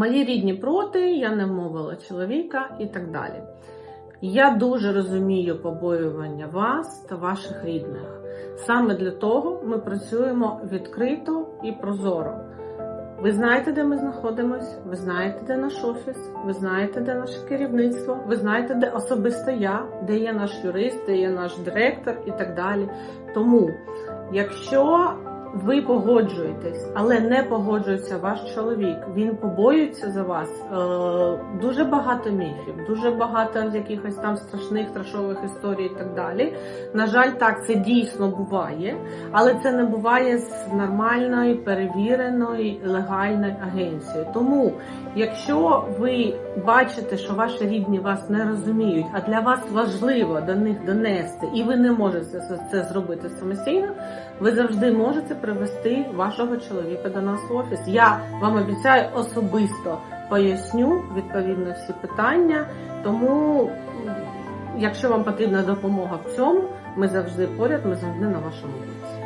Мої рідні проти, я не мовила чоловіка і так далі. Я дуже розумію побоювання вас та ваших рідних. Саме для того ми працюємо відкрито і прозоро. Ви знаєте, де ми знаходимось, ви знаєте, де наш офіс, ви знаєте, де наше керівництво, ви знаєте, де особисто я, де є наш юрист, де є наш директор і так далі. Тому, якщо ви погоджуєтесь, але не погоджується ваш чоловік, він побоюється за вас. Е, дуже багато міфів, дуже багато якихось там страшних трешових історій і так далі. На жаль, так це дійсно буває, але це не буває з нормальної, перевіреної, легальної агенції. Тому, якщо ви бачите, що ваші рідні вас не розуміють, а для вас важливо до них донести, і ви не можете це зробити самостійно, ви завжди можете привести вашого чоловіка до нас в офіс. Я вам обіцяю особисто поясню відповідно всі питання. Тому, якщо вам потрібна допомога в цьому, ми завжди поряд, ми завжди на вашому боці.